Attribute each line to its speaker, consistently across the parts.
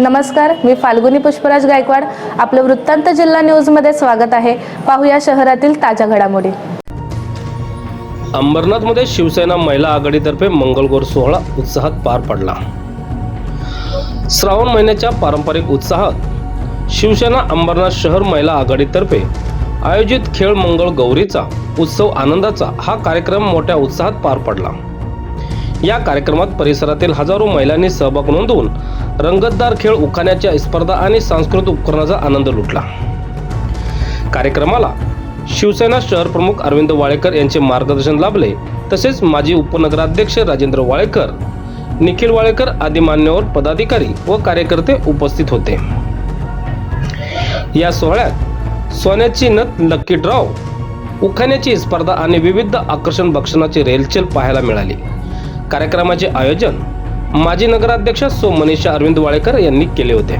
Speaker 1: नमस्कार मी फाल्गुनी पुष्पराज गायकवाड. आपलं वृत्तांत जिल्हा न्यूजमध्ये स्वागत आहे. पाहूया शहरातील ताज्या घडामोडी.
Speaker 2: अंबरनाथमध्ये शिवसेना महिला आघाडीतर्फे मंगळगौर सोहळा उत्साहात पार पडला. श्रावण महिन्याच्या पारंपरिक उत्साहात शिवसेना अंबरनाथ शहर महिला आघाडीतर्फे आयोजित खेळ मंगळ गौरीचा उत्सव आनंदाचा हा कार्यक्रम मोठ्या उत्साहात पार पडला. या कार्यक्रमात परिसरातील हजारो महिलांनी सहभाग नोंदवून रंगतदार खेळ उखाण्याच्या स्पर्धा आणि सांस्कृतिक उपकरणाचा आनंद लुटला. कार्यक्रमाला शिवसेना शहर प्रमुख अरविंद वाळेकर यांचे मार्गदर्शन लाभले. तसेच माजी उपनगराध्यक्ष राजेंद्र वाळेकर निखिल वाळेकर आदी मान्यवर पदाधिकारी व कार्यकर्ते उपस्थित होते. या सोहळ्यात सोन्याची नथ लक्की ड्रॉ उखाण्याची स्पर्धा आणि विविध आकर्षण भक्षणाची रेलचेल पाहायला मिळाली. कार्यक्रमाचे आयोजन माजी नगराध्यक्ष सो मनीषा अरविंद वाळेकर यांनी केले होते.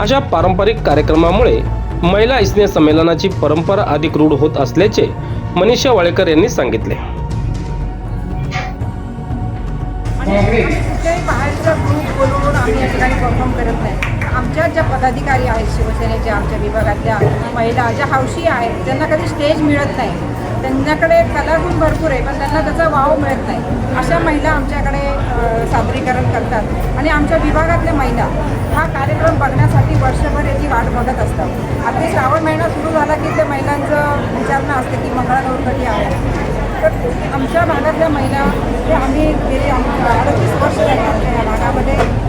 Speaker 2: अशा पारंपरिक कार्यक्रमामुळे महिला स्नेह संमेलनाची परंपरा अधिक रूढ होत असल्याचे मनीषा वाळेकर यांनी सांगितले.
Speaker 3: आमच्या ज्या पदाधिकारी आहेत शिवसेनेच्या आमच्या विभागातल्या महिला ज्या हौशी आहेत त्यांना कधी स्टेज मिळत नाही. त्यांच्याकडे कलागुण भरपूर आहे पण त्यांना त्याचा वाव मिळत नाही. अशा महिला आमच्याकडे सादरीकरण करतात. आणि आमच्या विभागातल्या महिला हा कार्यक्रम बघण्यासाठी वर्षभर याची वाट बघत असतात. आता श्रावण महिना सुरू झाला की ते महिलांचं विचारणं असते की मंगळागौर कधी आहे तर आमच्या भागातल्या महिला आम्ही गेले आमच्या अडतीस वर्ष आमच्या या भागामध्ये.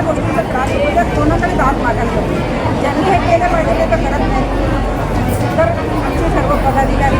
Speaker 3: या गोष्टीचा त्रास होतो त्या कोणाकडे दाद मागायला होतो ज्यांनी हे केलं पाहिजे ते तर करत नाही तर आमचे सर्व पदाधिकारी